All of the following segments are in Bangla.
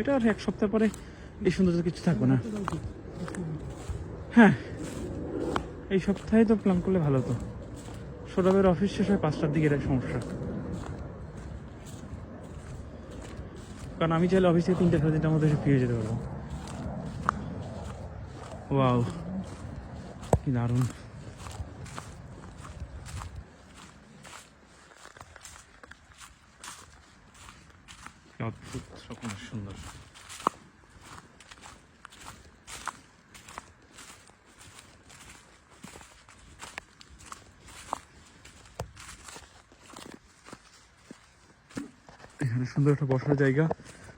এটা আর এক সপ্তাহ পরে এই সৌন্দর্য কিছু থাকবে না। হ্যাঁ এই সপ্তাহে তো প্ল্যান করলে ভালো হতো। সৌরভের অফিস শেষ হয় পাঁচটার দিকে এটা সমস্যা। কারণ আমি চাইলে অফিস থেকে তিনটে সাড়ে তিনটার মধ্যে এসে ফিরে যেতে পারব। ওয়াও, কি দারুণ। অদ্ভুত রকমের সুন্দর। এখানে সুন্দর একটা বসার জায়গা।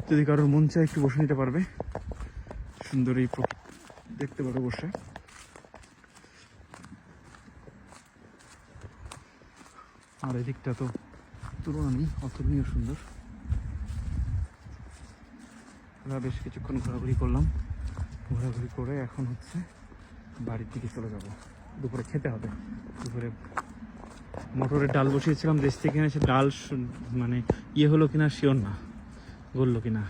যদি কারোর মন চায় একটু বসে নিতে পারবে। সুন্দর এই দেখতে পারো বসে। আর এদিকটা তো তুলনা নেই অতুলনীয় সুন্দর। আমরা বেশ কিছুক্ষণ ঘোরাঘুরি করলাম। ঘোরাঘুরি করে এখন হচ্ছে বাড়ির দিকে চলে যাব। দুপুরে খেতে হবে। দুপুরে মটরের ডাল বসিয়েছিলাম, দেশ থেকে এনে সে ডাল মানে ইয়ে হলো কিনা শিওর না, গললো কিনা।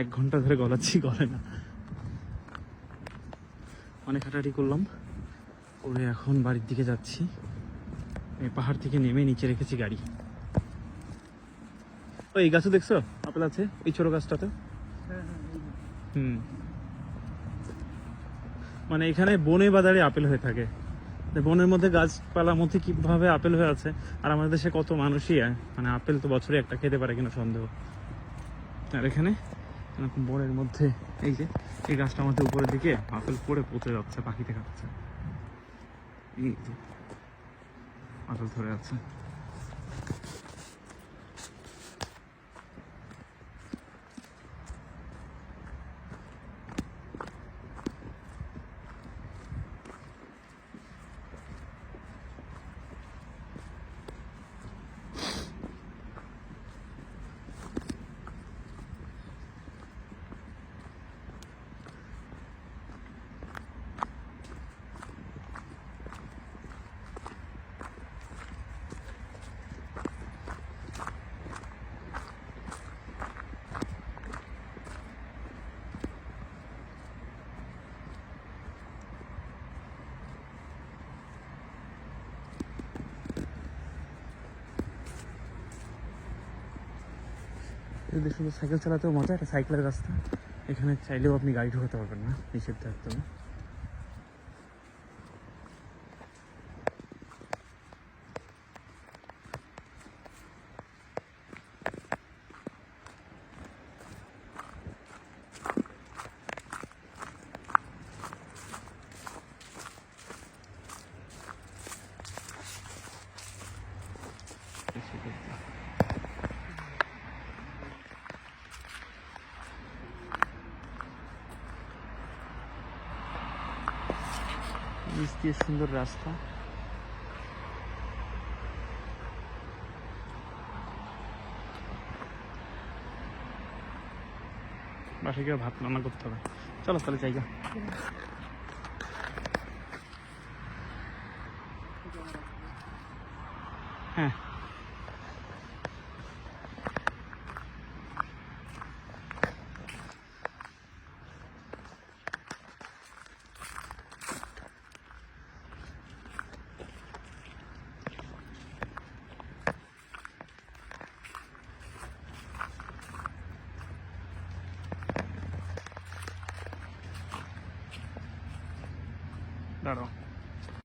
এক ঘণ্টা ধরে গলাচ্ছি, গলে না। অনেক হাঁটাহাঁটি করলাম। করে এখন বাড়ির দিকে যাচ্ছি। পাহাড় থেকে নেমে নিচে রেখেছি গাড়ি। ও এই গাছও দেখছ? আপেল আছে এই ছোট গাছটাতে? হুম। মানে এখানে বনে বাজারে আপেল হয়ে থাকে। বনের মধ্যে গাছপালার মধ্যে কীভাবে আপেল হয়ে আছে? আর আমাদের দেশে কত মানুষই। মানে আপেল তো বছরে একটা খেতে পারে কিনা সন্দেহ। আর এখানে এরকম বনের মধ্যে এই যে এই গাছটা আমাদের উপরের দিকে আপেল পড়ে পচে যাচ্ছে পাখিতে খাচ্ছে এই যে আপেল ধরে আছে। এদের শুধু সাইকেল চালাতেও মজা একটা সাইকেলের রাস্তা। এখানে চাইলেও আপনি গাড়ি ঢোকাতে পারবেন না নিষেধ একদম নিচ দিয়ে সুন্দর রাস্তা। বাসায় গিয়ে ভাত রান্না করতে হবে। চলো তাহলে জায়গা হ্যাঁ।